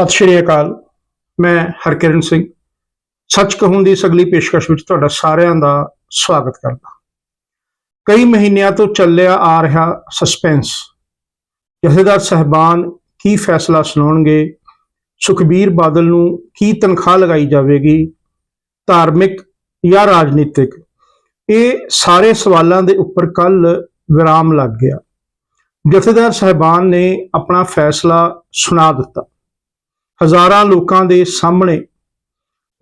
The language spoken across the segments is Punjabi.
ਸਤਿ ਸ਼੍ਰੀ ਅਕਾਲ। ਮੈਂ ਹਰਕਿਰਨ ਸਿੰਘ। ਸੱਚ ਕਹੂੰ ਦੀ ਇਸ ਅਗਲੀ ਪੇਸ਼ਕਸ਼ ਵਿੱਚ ਤੁਹਾਡਾ ਸਾਰਿਆਂ ਦਾ ਸਵਾਗਤ ਕਰਦਾ। ਕਈ ਮਹੀਨਿਆਂ ਤੋਂ ਚੱਲਿਆ ਆ ਰਿਹਾ ਸਸਪੈਂਸ ਜਥੇਦਾਰ ਸਹਿਬਾਨ ਕੀ ਫੈਸਲਾ ਸੁਣਾਉਣਗੇ? ਸੁਖਬੀਰ ਬਾਦਲ ਨੂੰ ਕੀ ਤਨਖਾਹ ਲਗਾਈ ਜਾਵੇਗੀ? ਧਾਰਮਿਕ ਜਾਂ ਰਾਜਨੀਤਿਕ? ਇਹ ਸਾਰੇ ਸਵਾਲਾਂ ਦੇ ਉੱਪਰ ਕੱਲ ਵਿਰਾਮ ਲੱਗ ਗਿਆ। ਜਥੇਦਾਰ ਸਹਿਬਾਨ ਨੇ ਆਪਣਾ ਫੈਸਲਾ ਸੁਣਾ ਦਿੱਤਾ। ਹਜ਼ਾਰਾਂ ਲੋਕਾਂ ਦੇ ਸਾਹਮਣੇ,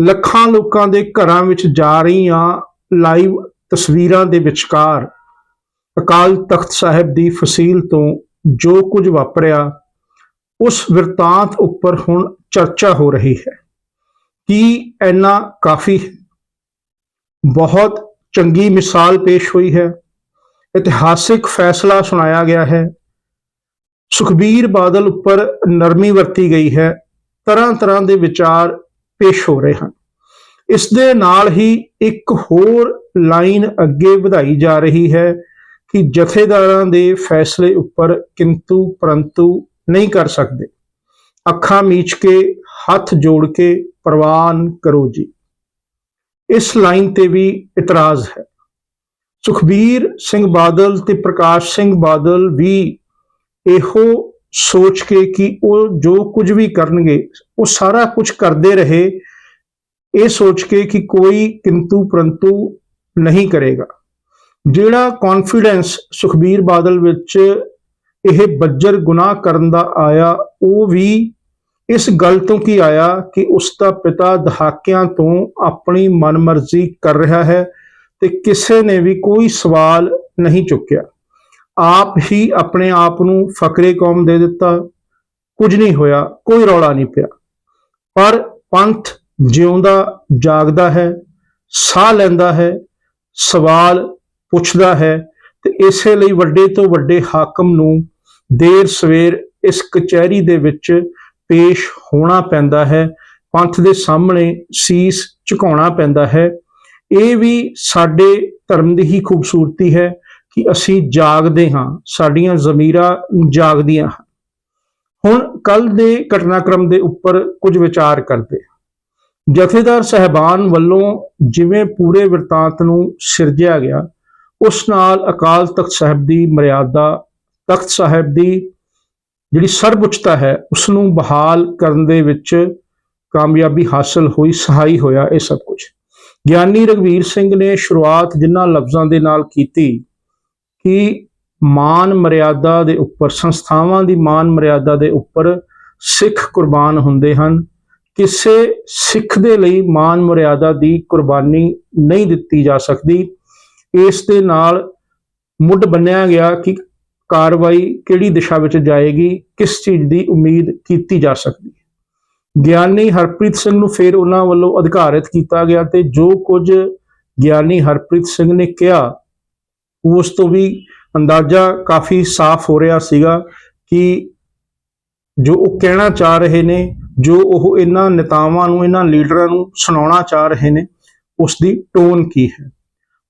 ਲੱਖਾਂ ਲੋਕਾਂ ਦੇ ਘਰਾਂ ਵਿੱਚ ਜਾ ਰਹੀਆਂ ਲਾਈਵ ਤਸਵੀਰਾਂ ਦੇ ਵਿਚਕਾਰ ਅਕਾਲ ਤਖਤ ਸਾਹਿਬ ਦੀ ਫਸੀਲ ਤੋਂ ਜੋ ਕੁਝ ਵਾਪਰਿਆ, ਉਸ ਵਰਤਾਂਤ ਉੱਪਰ ਹੁਣ ਚਰਚਾ ਹੋ ਰਹੀ ਹੈ। ਕੀ ਇੰਨਾ ਕਾਫੀ ਹੈ? ਬਹੁਤ ਚੰਗੀ ਮਿਸਾਲ ਪੇਸ਼ ਹੋਈ ਹੈ। ਇਤਿਹਾਸਿਕ ਫੈਸਲਾ ਸੁਣਾਇਆ ਗਿਆ ਹੈ। ਸੁਖਬੀਰ ਬਾਦਲ ਉੱਪਰ ਨਰਮੀ ਵਰਤੀ ਗਈ ਹੈ। ਤਰ੍ਹਾਂ ਤਰ੍ਹਾਂ ਦੇ ਵਿਚਾਰ ਪੇਸ਼ ਹੋ ਰਹੇ ਹਨ। ਇਸ ਦੇ ਨਾਲ ਹੀ ਇੱਕ ਹੋਰ ਲਾਈਨ ਅੱਗੇ ਵਧਾਈ ਜਾ ਰਹੀ ਹੈ ਕਿ ਜਥੇਦਾਰਾਂ ਦੇ ਫੈਸਲੇ ਉੱਪਰ ਕਿੰਤੂ ਪਰੰਤੂ ਨਹੀਂ ਕਰ ਸਕਦੇ। ਅੱਖਾਂ ਮੀਚ ਕੇ, ਹੱਥ ਜੋੜ ਕੇ ਪ੍ਰਵਾਨ ਕਰੋ ਜੀ। ਇਸ ਲਾਈਨ ਤੇ ਵੀ ਇਤਰਾਜ਼ ਹੈ। ਸੁਖਬੀਰ ਸਿੰਘ ਬਾਦਲ ਤੇ ਪ੍ਰਕਾਸ਼ ਸਿੰਘ ਬਾਦਲ ਵੀ ਇਹੋ ਸੋਚ ਕੇ ਕਿ ਉਹ ਜੋ ਕੁਝ ਵੀ ਕਰਨਗੇ, ਉਹ ਸਾਰਾ ਕੁਝ ਕਰਦੇ ਰਹੇ। ਇਹ ਸੋਚ ਕੇ ਕਿ ਕੋਈ ਕਿੰਤੂ ਪਰੰਤੂ ਨਹੀਂ ਕਰੇਗਾ। ਜਿਹੜਾ ਕੌਨਫੀਡੈਂਸ ਸੁਖਬੀਰ ਬਾਦਲ ਵਿੱਚ ਇਹ ਬੱਜਰ ਗੁਨਾਹ ਕਰਨ ਦਾ ਆਇਆ, ਉਹ ਵੀ ਇਸ ਗੱਲ ਤੋਂ ਕੀ ਆਇਆ ਕਿ ਉਸ ਦਾ ਪਿਤਾ ਦਹਾਕਿਆਂ ਤੋਂ ਆਪਣੀ ਮਨਮਰਜ਼ੀ ਕਰ ਰਿਹਾ ਹੈ ਤੇ ਕਿਸੇ ਨੇ ਵੀ ਕੋਈ ਸਵਾਲ ਨਹੀਂ ਚੁੱਕਿਆ। ਆਪ ਹੀ ਆਪਣੇ ਆਪ ਨੂੰ ਫਕਰੇ ਕੌਮ ਦੇ ਦਿੱਤਾ। ਕੁਝ ਨਹੀਂ ਹੋਇਆ, ਕੋਈ ਰੌਲਾ ਨਹੀਂ ਪਿਆ। ਪਰ ਪੰਥ ਜਿਉਂਦਾ, ਜਾਗਦਾ ਹੈ, ਸਾਹ ਲੈਂਦਾ ਹੈ, ਸਵਾਲ ਪੁੱਛਦਾ ਹੈ ਤੇ ਇਸੇ ਲਈ ਵੱਡੇ ਤੋਂ ਵੱਡੇ ਹਾਕਮ ਨੂੰ ਦੇਰ ਸਵੇਰ ਇਸ ਕਚਹਿਰੀ ਦੇ ਵਿੱਚ ਪੇਸ਼ ਹੋਣਾ ਪੈਂਦਾ ਹੈ। ਪੰਥ ਦੇ ਸਾਹਮਣੇ ਸੀਸ ਝੁਕਾਉਣਾ ਪੈਂਦਾ ਹੈ। ਇਹ ਵੀ ਸਾਡੇ ਧਰਮ ਦੀ ਹੀ ਖੂਬਸੂਰਤੀ ਹੈ। ਕਿ ਅਸੀਂ ਜਾਗਦੇ ਹਾਂ, ਸਾਡੀਆਂ ਜ਼ਮੀਰਾਂ ਜਾਗਦੀਆਂ ਹਨ। ਹੁਣ ਕੱਲ ਦੇ ਘਟਨਾਕ੍ਰਮ ਦੇ ਉੱਪਰ ਕੁਝ ਵਿਚਾਰ ਕਰਦੇ ਜਥੇਦਾਰ ਸਹਿਬਾਨ ਵੱਲੋਂ ਜਿਵੇਂ ਪੂਰੇ ਵਰਤਾਂਤ ਨੂੰ ਸਿਰਜਿਆ ਗਿਆ, ਉਸ ਨਾਲ ਅਕਾਲ ਤਖਤ ਸਾਹਿਬ ਦੀ ਮਰਿਆਦਾ, ਤਖਤ ਸਾਹਿਬ ਦੀ ਜਿਹੜੀ ਸਰਵਉੱਚਤਾ ਹੈ, ਉਸ ਨੂੰ ਬਹਾਲ ਕਰਨ ਦੇ ਵਿੱਚ ਕਾਮਯਾਬੀ ਹਾਸਲ ਹੋਈ, ਸਹਾਈ ਹੋਇਆ, ਇਹ ਸਭ ਕੁਝ। ਗਿਆਨੀ ਰਗਵੀਰ ਸਿੰਘ ਨੇ ਸ਼ੁਰੂਆਤ ਜਿਨ੍ਹਾਂ ਲਫ਼ਜ਼ਾਂ ਦੇ ਨਾਲ ਕੀਤੀ ਕਿ ਮਾਨ ਮਰਿਆਦਾ ਦੇ ਉੱਪਰ, ਸੰਸਥਾਵਾਂ ਦੀ ਮਾਨ ਮਰਿਆਦਾ ਦੇ ਉੱਪਰ ਸਿੱਖ ਕੁਰਬਾਨ ਹੁੰਦੇ ਹਨ। ਕਿਸੇ ਸਿੱਖ ਦੇ ਲਈ ਮਾਨ ਮਰਿਆਦਾ ਦੀ ਕੁਰਬਾਨੀ ਨਹੀਂ ਦਿੱਤੀ ਜਾ ਸਕਦੀ। ਇਸ ਦੇ ਨਾਲ ਮੁੱਢ ਬੰਨਿਆ ਗਿਆ ਕਿ ਕਾਰਵਾਈ ਕਿਹੜੀ ਦਿਸ਼ਾ ਵਿੱਚ ਜਾਏਗੀ, ਕਿਸ ਚੀਜ਼ ਦੀ ਉਮੀਦ ਕੀਤੀ ਜਾ ਸਕਦੀ ਹੈ। ਗਿਆਨੀ ਹਰਪ੍ਰੀਤ ਸਿੰਘ ਨੂੰ ਫਿਰ ਉਹਨਾਂ ਵੱਲੋਂ ਅਧਿਕਾਰਿਤ ਕੀਤਾ ਗਿਆ ਤੇ ਜੋ ਕੁਝ ਗਿਆਨੀ ਹਰਪ੍ਰੀਤ ਸਿੰਘ ਨੇ ਕਿਹਾ ਉਸ ਤੋਂ ਵੀ ਅੰਦਾਜ਼ਾ ਕਾਫੀ ਸਾਫ਼ ਹੋ ਰਿਹਾ ਸੀਗਾ ਕਿ ਜੋ ਉਹ ਕਹਿਣਾ ਚਾਹ ਰਹੇ ਨੇ ਜੋ ਉਹ ਇਹਨਾਂ ਨੇਤਾਵਾਂ ਨੂੰ ਇਹਨਾਂ ਲੀਡਰਾਂ ਨੂੰ ਸੁਣਾਉਣਾ ਚਾਹ ਰਹੇ ਨੇ ਉਸ ਦੀ ਟੋਨ ਕੀ ਹੈ?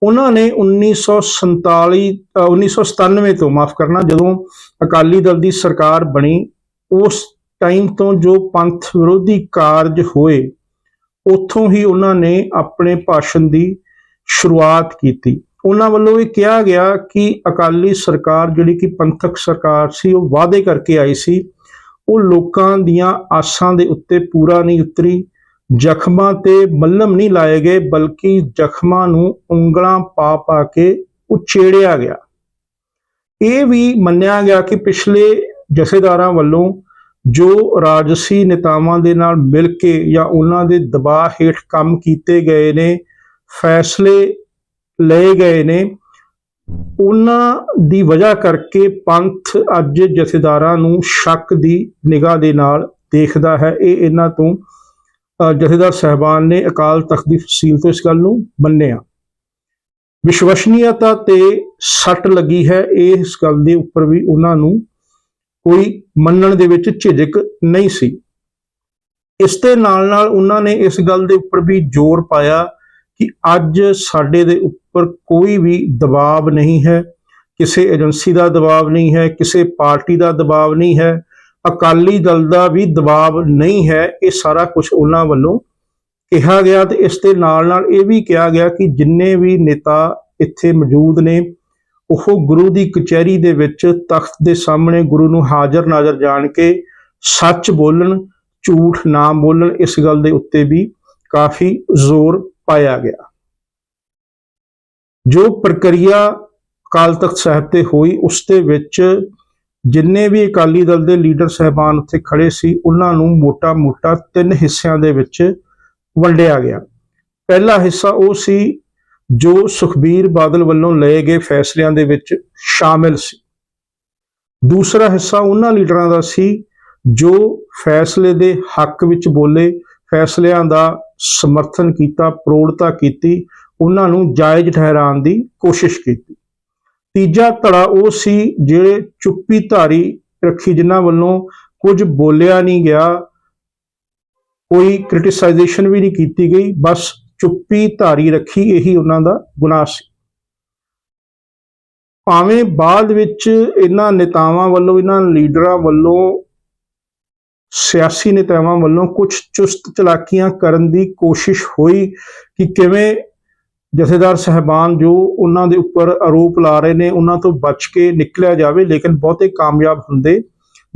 ਉਹਨਾਂ ਨੇ 1947 ਅ, 1997 ਤੋਂ ਮਾਫ ਕਰਨਾ ਜਦੋਂ ਅਕਾਲੀ ਦਲ ਦੀ ਸਰਕਾਰ ਬਣੀ ਉਸ ਟਾਈਮ ਤੋਂ ਜੋ ਪੰਥ ਵਿਰੋਧੀ ਕਾਰਜ ਹੋਏ ਉੱਥੋਂ ਹੀ ਉਹਨਾਂ ਨੇ ਆਪਣੇ ਭਾਸ਼ਣ ਦੀ ਸ਼ੁਰੂਆਤ ਕੀਤੀ। ਉਹਨਾਂ ਵੱਲੋਂ ਇਹ ਕਿਹਾ ਗਿਆ ਕਿ ਅਕਾਲੀ ਸਰਕਾਰ ਜਿਹੜੀ ਕਿ ਪੰਥਕ ਸਰਕਾਰ ਸੀ, ਉਹ ਵਾਅਦੇ ਕਰਕੇ ਆਈ ਸੀ। ਉਹ ਲੋਕਾਂ ਦੀਆਂ ਆਸਾਂ ਦੇ ਉੱਤੇ ਪੂਰਾ ਨਹੀਂ ਉਤਰੀ। ਜ਼ਖਮਾਂ ਤੇ ਮੱਲਮ ਨਹੀਂ ਲਾਏ ਗਏ, ਬਲਕਿ ਜ਼ਖਮਾਂ ਨੂੰ ਉਂਗਲਾਂ ਪਾ ਪਾ ਕੇ ਉਚੇੜਿਆ ਗਿਆ। ਇਹ ਵੀ ਮੰਨਿਆ ਗਿਆ ਕਿ ਪਿਛਲੇ ਜਥੇਦਾਰਾਂ ਵੱਲੋਂ ਜੋ ਰਾਜਸੀ ਨੇਤਾਵਾਂ ਦੇ ਨਾਲ ਮਿਲ ਕੇ ਜਾਂ ਉਹਨਾਂ ਦੇ ਦਬਾਅ ਹੇਠ ਕੰਮ ਕੀਤੇ ਗਏ ਨੇ, ਫੈਸਲੇ ਲਏ ਗਏ ਨੇ। ਉਹਨਾਂ ਦੀ ਵਜ੍ਹਾ ਕਰਕੇ ਪੰਥ ਅੱਜ ਜਥੇਦਾਰਾਂ ਨੂੰ ਸ਼ੱਕ ਦੀ ਨਿਗਾਹ ਦੇ ਨਾਲ ਦੇਖਦਾ ਹੈ। ਇਹ ਇਹਨਾਂ ਤੋਂ ਅ, ਜਥੇਦਾਰ ਸਹਿਬਾਨ ਨੇ ਅਕਾਲ ਤਖਤ ਦੀ ਫਸੀਲ ਤੋਂ ਇਸ ਗੱਲ ਨੂੰ ਮੰਨਿਆ। ਵਿਸ਼ਵਸਨੀयता ਤੇ ਸੱਟ ਲੱਗੀ ਹੈ। ਇਹ ਇਸ ਗੱਲ ਦੇ ਉੱਪਰ ਵੀ ਉਹਨਾਂ ਨੂੰ ਕੋਈ ਮੰਨਣ ਦੇ ਵਿੱਚ ਝਿਜਕ ਨਹੀਂ ਸੀ। ਇਸ ਦੇ ਨਾਲ ਨਾਲ ਉਹਨਾਂ ਨੇ ਇਸ ਗੱਲ ਦੇ ਉੱਪਰ ਵੀ ਜ਼ੋਰ ਪਾਇਆ ਕਿ ਅੱਜ ਸਾਡੇ ਦੇ ਉੱਪਰ ਕੋਈ ਵੀ ਦਬਾਅ ਨਹੀਂ ਹੈ। ਕਿਸੇ ਏਜੰਸੀ ਦਾ ਦਬਾਅ ਨਹੀਂ ਹੈ, ਕਿਸੇ ਪਾਰਟੀ ਦਾ ਦਬਾਅ ਨਹੀਂ ਹੈ। ਅਕਾਲੀ ਦਲ ਦਾ ਵੀ ਦਬਾਅ ਨਹੀਂ ਹੈ। ਇਹ ਸਾਰਾ ਕੁਝ ਉਹਨਾਂ ਵੱਲੋਂ ਕਿਹਾ ਗਿਆ ਤੇ ਇਸ ਦੇ ਨਾਲ ਨਾਲ ਇਹ ਵੀ ਕਿਹਾ ਗਿਆ ਕਿ ਜਿੰਨੇ ਵੀ ਨੇਤਾ ਇੱਥੇ ਮੌਜੂਦ ਨੇ, ਉਹ ਗੁਰੂ ਦੀ ਕਚਹਿਰੀ ਦੇ ਵਿੱਚ ਤਖਤ ਦੇ ਸਾਹਮਣੇ ਗੁਰੂ ਨੂੰ ਹਾਜ਼ਰ ਨਾਜ਼ਰ ਜਾਣ ਕੇ ਸੱਚ ਬੋਲਣ, ਝੂਠ ਨਾ ਬੋਲਣ ਇਸ ਗੱਲ ਦੇ ਉੱਤੇ ਵੀ ਕਾਫੀ ਜ਼ੋਰ ਪਾਇਆ ਗਿਆ। ਜੋ ਪ੍ਰਕਿਰਿਆ ਅਕਾਲ ਤਖਤ ਸਾਹਿਬ ਤੇ ਹੋਈ, ਉਸ ਦੇ ਵਿੱਚ ਜਿੰਨੇ ਵੀ ਅਕਾਲੀ ਦਲ ਦੇ ਲੀਡਰ ਸਹਿਬਾਨ ਉੱਥੇ ਖੜੇ ਸੀ, ਉਹਨਾਂ ਨੂੰ ਮੋਟਾ-ਮੋਟਾ ਤਿੰਨ ਹਿੱਸਿਆਂ ਦੇ ਵਿੱਚ ਵੰਡਿਆ ਗਿਆ। ਪਹਿਲਾ ਹਿੱਸਾ ਉਹ ਸੀ ਜੋ ਸੁਖਬੀਰ ਬਾਦਲ ਵੱਲੋਂ ਲਏ ਗਏ ਫੈਸਲਿਆਂ ਦੇ ਵਿੱਚ ਸ਼ਾਮਿਲ ਸੀ। ਦੂਸਰਾ ਹਿੱਸਾ ਉਹਨਾਂ ਲੀਡਰਾਂ ਦਾ ਸੀ ਜੋ ਫੈਸਲੇ ਦੇ ਹੱਕ ਵਿੱਚ ਬੋਲੇ, ਫੈਸਲਿਆਂ ਦਾ ਸਮਰਥਨ ਕੀਤਾ, ਪ੍ਰੋੜਤਾ ਕੀਤੀ ਉਹਨਾਂ ਨੂੰ ਜਾਇਜ਼ ਠਹਿਰਾਉਣ ਦੀ ਕੋਸ਼ਿਸ਼ ਕੀਤੀ। ਤੀਜਾ ਧੜਾ ਉਹ ਸੀ ਜਿਹੜੇ ਚੁੱਪੀ ਧਾਰੀ ਰੱਖੀ, ਜਿਨ੍ਹਾਂ ਵੱਲੋਂ ਕੁਝ ਬੋਲਿਆ ਨਹੀਂ ਗਿਆ। ਕੋਈ ਕ੍ਰਿਟਿਸਾਈਜੇਸ਼ਨ ਵੀ ਨਹੀਂ ਕੀਤੀ ਗਈ, ਬਸ ਚੁੱਪੀ ਧਾਰੀ ਰੱਖੀ, ਇਹੀ ਉਹਨਾਂ ਦਾ ਗੁਨਾਹ ਸੀ। ਭਾਵੇਂ ਬਾਅਦ ਵਿੱਚ ਇਹਨਾਂ ਨੇਤਾਵਾਂ ਵੱਲੋਂ, ਇਹਨਾਂ ਲੀਡਰਾਂ ਵੱਲੋਂ, ਸਿਆਸੀ ਨੇਤਾਵਾਂ ਵੱਲੋਂ ਕੁਝ ਚੁਸਤ ਚਲਾਕੀਆਂ ਕਰਨ ਦੀ ਕੋਸ਼ਿਸ਼ ਹੋਈ ਕਿ ਕਿਵੇਂ ਜਥੇਦਾਰ ਸਹਿਬਾਨ ਜੋ ਉਹਨਾਂ ਦੇ ਉੱਪਰ ਆਰੋਪ ਲਾ ਰਹੇ ਨੇ, ਉਹਨਾਂ ਤੋਂ ਬਚ ਕੇ ਨਿਕਲਿਆ ਜਾਵੇ, ਲੇਕਿਨ ਬਹੁਤੇ ਕਾਮਯਾਬ ਹੁੰਦੇ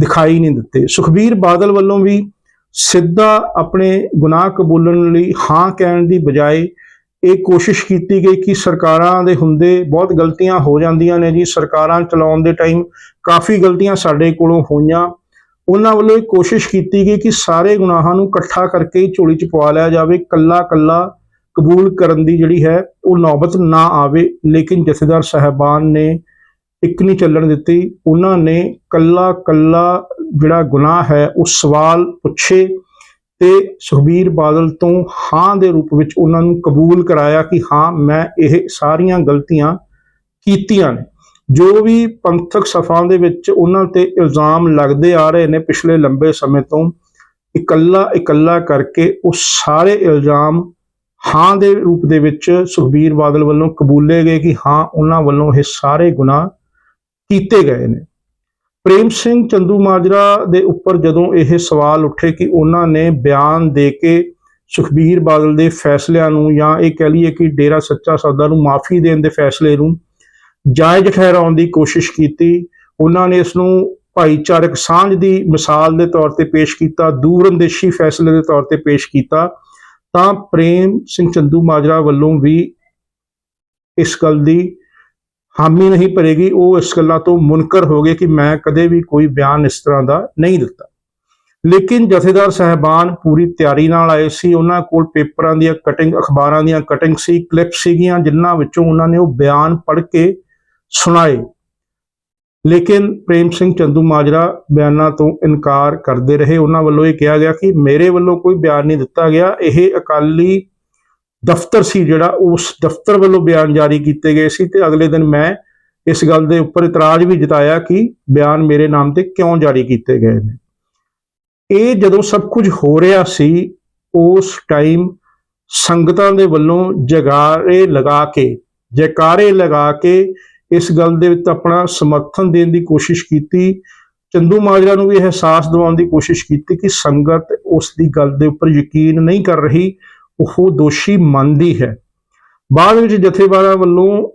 ਦਿਖਾਈ ਨਹੀਂ ਦਿੱਤੇ। ਸੁਖਬੀਰ ਬਾਦਲ ਵੱਲੋਂ ਵੀ ਸਿੱਧਾ ਆਪਣੇ ਗੁਨਾਹ ਕਬੂਲਣ ਲਈ ਹਾਂ ਕਹਿਣ ਦੀ ਬਜਾਏ ਇਹ ਕੋਸ਼ਿਸ਼ ਕੀਤੀ ਗਈ ਕਿ ਸਰਕਾਰਾਂ ਦੇ ਹੁੰਦੇ ਬਹੁਤ ਗਲਤੀਆਂ ਹੋ ਜਾਂਦੀਆਂ ਨੇ ਜੀ। ਸਰਕਾਰਾਂ ਚਲਾਉਣ ਦੇ ਟਾਈਮ ਕਾਫੀ ਗਲਤੀਆਂ ਸਾਡੇ ਕੋਲੋਂ ਹੋਈਆਂ। ਉਹਨਾਂ ਵੱਲੋਂ ਇਹ ਕੋਸ਼ਿਸ਼ ਕੀਤੀ ਗਈ ਕਿ ਸਾਰੇ ਗੁਨਾਹਾਂ ਨੂੰ ਇਕੱਠਾ ਕਰਕੇ ਝੋਲੀ 'ਚ ਪਵਾ ਲਿਆ ਜਾਵੇ ਕੱਲਾ ਕੱਲਾ ਕਬੂਲ ਕਰਨ ਦੀ ਜਿਹੜੀ ਹੈ, ਉਹ ਨੌਬਤ ਨਾ ਆਵੇ। ਲੇਕਿਨ ਜਥੇਦਾਰ ਸਾਹਿਬਾਨ ਨੇ ਇੱਕ ਨਹੀਂ ਚੱਲਣ ਦਿੱਤੀ। ਉਹਨਾਂ ਨੇ ਕੱਲਾ ਕੱਲਾ ਜਿਹੜਾ ਗੁਨਾਹ ਹੈ, ਉਹ ਸਵਾਲ ਪੁੱਛੇ ਤੇ ਸੁਖਬੀਰ ਬਾਦਲ ਤੋਂ ਹਾਂ ਦੇ ਰੂਪ ਵਿੱਚ ਉਹਨਾਂ ਨੂੰ ਕਬੂਲ ਕਰਾਇਆ ਕਿ ਹਾਂ, ਮੈਂ ਇਹ ਸਾਰੀਆਂ ਗਲਤੀਆਂ ਕੀਤੀਆਂ ਨੇ। ਜੋ ਵੀ ਪੰਥਕ ਸਫਾਂ ਦੇ ਵਿੱਚ ਉਹਨਾਂ ਤੇ ਇਲਜ਼ਾਮ ਲੱਗਦੇ ਆ ਰਹੇ ਨੇ ਪਿਛਲੇ ਲੰਬੇ ਸਮੇਂ ਤੋਂ, ਇਕੱਲਾ ਇਕੱਲਾ ਕਰਕੇ ਉਹ ਸਾਰੇ ਇਲਜ਼ਾਮ ਹਾਂ ਦੇ ਰੂਪ ਦੇ ਵਿੱਚ ਸੁਖਬੀਰ ਬਾਦਲ ਵੱਲੋਂ ਕਬੂਲੇ ਗਏ ਕਿ ਹਾਂ, ਉਹਨਾਂ ਵੱਲੋਂ ਇਹ ਸਾਰੇ ਗੁਨਾਹ ਕੀਤੇ ਗਏ ਨੇ। ਪ੍ਰੇਮ ਸਿੰਘ ਚੰਦੂ ਮਾਜਰਾ ਦੇ ਉੱਪਰ ਜਦੋਂ ਇਹ ਸਵਾਲ ਉੱਠੇ ਕਿ ਉਹਨਾਂ ਨੇ ਬਿਆਨ ਦੇ ਕੇ ਸੁਖਬੀਰ ਬਾਦਲ ਦੇ ਫੈਸਲਿਆਂ ਨੂੰ ਜਾਂ ਇਹ ਕਹਿ ਲਈਏ ਕਿ ਡੇਰਾ ਸੱਚਾ ਸੌਦਾ ਨੂੰ ਮਾਫੀ ਦੇਣ ਦੇ ਫੈਸਲੇ ਨੂੰ ਜਾਇਜ਼ ਠਹਿਰਾਉਣ ਦੀ ਕੋਸ਼ਿਸ਼ ਕੀਤੀ, ਉਹਨਾਂ ਨੇ ਇਸ ਨੂੰ ਭਾਈਚਾਰਕ ਸਾਂਝ ਦੀ ਮਿਸਾਲ ਦੇ ਤੌਰ ਤੇ ਪੇਸ਼ ਕੀਤਾ, ਦੂਰਅੰਦੇਸ਼ੀ ਫੈਸਲੇ ਦੇ ਤੌਰ ਤੇ ਪੇਸ਼ ਕੀਤਾ। ਤਾਂ ਪ੍ਰੇਮ ਸਿੰਘ ਚੰਦੂ ਮਾਜਰਾ ਵੱਲੋਂ ਵੀ ਇਸ ਗੱਲ ਦੀ ਹਾਮੀ ਨਹੀਂ ਭਰੇਗੀ। ਉਹ ਇਸ ਗੱਲਾਂ ਤੋਂ ਮੁਨਕਰ ਹੋ ਗਏ ਕਿ ਮੈਂ ਕਦੇ ਵੀ ਕੋਈ ਬਿਆਨ ਇਸ ਤਰ੍ਹਾਂ ਦਾ ਨਹੀਂ ਦਿੱਤਾ। ਲੇਕਿਨ ਜਥੇਦਾਰ ਸਹਿਬਾਨ ਪੂਰੀ ਤਿਆਰੀ ਨਾਲ ਆਏ ਸੀ। ਉਹਨਾਂ ਕੋਲ ਪੇਪਰਾਂ ਦੀਆਂ ਕਟਿੰਗ ਅਖਬਾਰਾਂ ਦੀਆਂ ਕਟਿੰਗ ਸੀ ਕਲਿੱਪ ਸੀਗੀਆਂ, ਜਿਨ੍ਹਾਂ ਵਿੱਚੋਂ ਉਹਨਾਂ ਨੇ ਉਹ ਬਿਆਨ ਪੜ੍ਹ ਕੇ ਸੁਣਾਏ। ਲੇਕਿਨ ਪ੍ਰੇਮ ਸਿੰਘ ਚੰਦੂ ਮਾਜਰਾ ਬਿਆਨਾਂ ਤੋਂ ਇਨਕਾਰ ਕਰਦੇ ਰਹੇ। ਉਹਨਾਂ ਵੱਲੋਂ ਇਹ ਕਿਹਾ ਗਿਆ ਕਿ ਮੇਰੇ ਵੱਲੋਂ ਕੋਈ ਬਿਆਨ ਨਹੀਂ ਦਿੱਤਾ ਗਿਆ। ਇਹ ਅਕਾਲੀ ਦਫ਼ਤਰ ਸੀ ਜਿਹੜਾ ਉਸ ਦਫ਼ਤਰ ਵੱਲੋਂ ਬਿਆਨ ਜਾਰੀ ਕੀਤੇ ਗਏ ਸੀ ਤੇ ਅਗਲੇ ਦਿਨ ਮੈਂ ਇਸ ਗੱਲ ਦੇ ਉੱਪਰ ਇਤਰਾਜ਼ ਵੀ ਜਤਾਇਆ ਕਿ ਬਿਆਨ ਮੇਰੇ ਨਾਮ ਤੇ ਕਿਉਂ ਜਾਰੀ ਕੀਤੇ ਗਏ ਨੇ। ਇਹ ਜਦੋਂ ਸਭ ਕੁਝ ਹੋ ਰਿਹਾ ਸੀ, ਉਸ ਟਾਈਮ ਸੰਗਤਾਂ ਦੇ ਵੱਲੋਂ ਜਗਾਰੇ ਲਗਾ ਕੇ, ਜੈਕਾਰੇ ਲਗਾ ਕੇ ਇਸ ਗੱਲ ਦੇ ਵਿੱਚ ਆਪਣਾ ਸਮਰਥਨ ਦੇਣ ਦੀ ਕੋਸ਼ਿਸ਼ ਕੀਤੀ। ਚੰਦੂ ਮਾਜਰਾ ਨੂੰ ਵੀ ਅਹਿਸਾਸ ਦਿਵਾਉਣ ਦੀ ਕੋਸ਼ਿਸ਼ ਕੀਤੀ ਕਿ ਸੰਗਤ ਉਸ ਦੀ ਗੱਲ ਦੇ ਉੱਪਰ ਯਕੀਨ ਨਹੀਂ ਕਰ ਰਹੀ, ਉਹ ਦੋਸ਼ੀ ਮੰਨਦੀ ਹੈ। ਬਾਅਦ ਵਿੱਚ ਜਥੇਬਾਰਾਂ ਵੱਲੋਂ